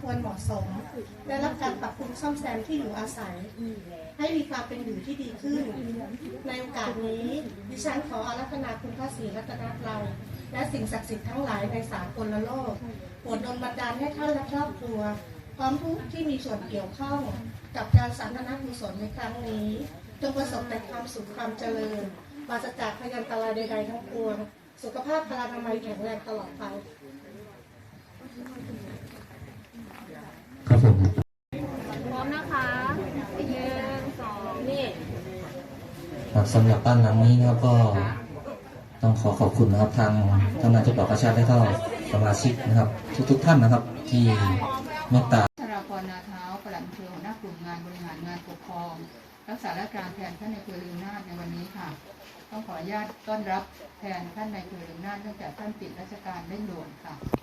ควรเหมาะสม ได้รับการปรับปรุงซ่อมแซมที่อยู่อาศัย ให้มีความเป็นอยู่ที่ดีขึ้น ในโอกาสนี้ดิฉันขออารัธนาคุณพระศรีรัตนตรัยและสิ่งศักดิ์สิทธิ์ทั้งหลายในสากลโลกโปรดดลบันดาลให้ท่านและครอบครัว พร้อมทุกที่มีส่วนเกี่ยวข้องกับการสาธารณกุศลในครั้งนี้จงประสบแต่ความสุขความเจริญปราศจากพยันตรายใดๆทั้งปวง สุขภาพพลานามัยแข็งแรงตลอดไป ครับผมพร้อมนะคะหนึ่งสองนี่ครับสำหรับบ้านหลังนี้นะครับก็ต้องขอขอบคุณนะครับทางทางนายจังหวัดประชาได้เข้าสมาชิกนะครับ ทุกๆท่านนะครับ ที่เมตตาชราพรนาเท้าปลัดอำเภอหัวหน้ากลุ่มงานบริหารงานปกครอง รักษาราชการแทนท่านในายอำเภอลืมนาถในวันนี้ค่ะ ต้องขออนุญาตต้อนรับแทนท่านในายอำเภอลืมนาถเนื่องจากท่านติดราชการเร่งด่วนค่ะอ่า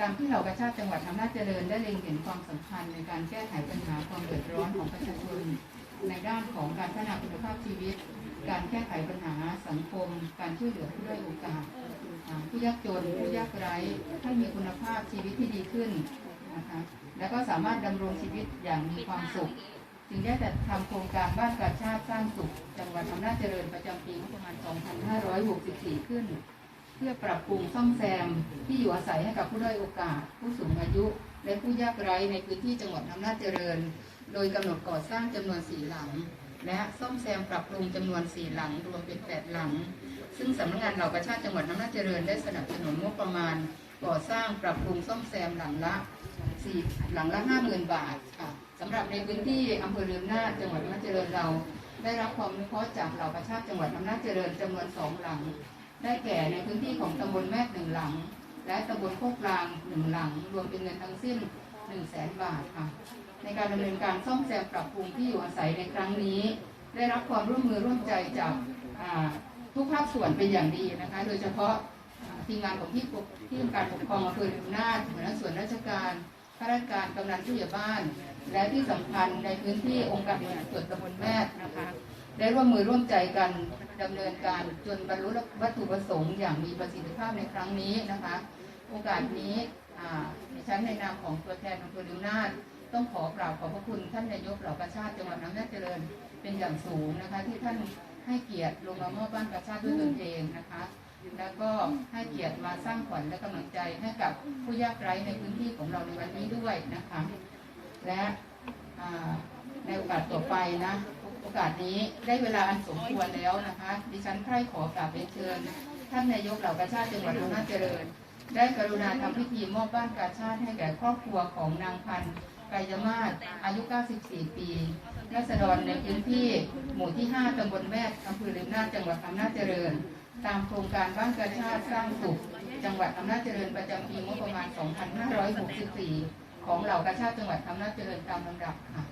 ตามที่เหล่ากระชาติจังหวัดอำนาจเจริญได้เล็งเห็นความสำคัญในการแก้ไขปัญหาความเดือดร้อนของประชาชนในด้านของการพัฒนาคุณภาพชีวิต การแก้ไขปัญหาสังคม การช่วยเหลือผู้ด้อยโอกาสผู้ยากจนผู้ยากไร้ให้มีคุณภาพชีวิตที่ดีขึ้นนะคะแล้วก็สามารถดำรงชีวิตอย่างมีความสุข จึงได้จัดทำโครงการบ้านกาชาติสร้างสุข จังหวัดอำนาจเจริญประจำปีงบประมาณ 2564 ขึ้น พื่อปรับปรุงซ่อมแซมที่อยู่อาศัยให้กับผู้ด้อยโอกาส ผู้สูงอายุ และผู้ยากไร้ในพื้นที่จังหวัดอำนาจเจริญ โดยกำหนดก่อสร้างจำนวนสี่หลัง และซ่อมแซมปรับปรุงจำนวนสี่หลัง รวมเป็นแปดหลัง ซึ่งสำนักงานเหล่ากาชาติจังหวัดอำนาจเจริญได้สนับสนุนงบประมาณ ก่อสร้างปรับปรุงซ่อมแซมหลังละสี่หลังละห้าหมื่นบาทค่ะสำหรับในพื้นที่อำเภอเลือมนาจจังหวัดอำนาจเจริญเรา ได้รับความอนุเคราะห์จากเหล่ากาชาติจังหวัดอำนาจเจริญจำนวนสองหลัง ได้แก่ในพื้นที่ของตำบลแม่หนึ่งหลัง และตำบลโคกกลางหนึ่งหลัง รวมเป็นเงินทั้งสิ้นหนึ่งแสนบาทค่ะ ในการดำเนินการซ่อมแซมปรับปรุงที่อยู่อาศัยในครั้งนี้ ได้รับความร่วมมือร่วมใจจากทุกภาคส่วนเป็นอย่างดีนะคะ โดยเฉพาะทีมงานของที่ที่ทำการปกครองอำเภอลืมนาถหัวหน้าส่วนราชการข้าราชการกำนันผู้ใหญ่บ้าน และที่สำคัญในพื้นที่องค์การบริหารส่วนตำบลแม่นะคะ ได้ร่วมมือร่วมใจกันดำเนินการจนบรรลุวัตถุประสงค์อย่างมีประสิทธิภาพในครั้งนี้นะคะ โอกาสนี้อ่าดิฉันในนามของตัวแทนอำเภอลิวนาถต้องขอกราบขอบพระคุณท่านนายกเหล่ากาชาติจังหวัดอำนาจเจริญเป็นอย่างสูงนะคะ ที่ท่านให้เกียรติลงมามอบบ้านกาชาติด้วยตนเองนะคะแล้วก็ให้เกียรติมาสร้างขวัญและกำลังใจให้กับผู้ยากไร้ในพื้นที่ของเราในวันนี้ด้วยนะคะ และในโอกาสต่อไปนะ โอกาสนี้ได้เวลาอันสมควรแล้วนะคะ ดิฉันใคร่ขอกราบเรียนเชิญ ท่านนายกเหล่ากาชาติจังหวัดอำนาจเจริญ ได้กรุณาทำพิธีมอบบ้านกาชาติให้แก่ครอบครัวของนางพันธ์ไกยมาศอายุ 94 ปีรัษฎรในพื้นที่หมู่ที่ 5 ตำบลแม่อำเภอลิมนาจังหวัดอำนาจเจริญ ตามโครงการบ้านกาชาติสร้างสุข จังหวัดอำนาจเจริญประจำปีงบประมาณ 2564 ของเหล่ากาชาติจังหวัดอำนาจเจริญตามลำดับค่ะ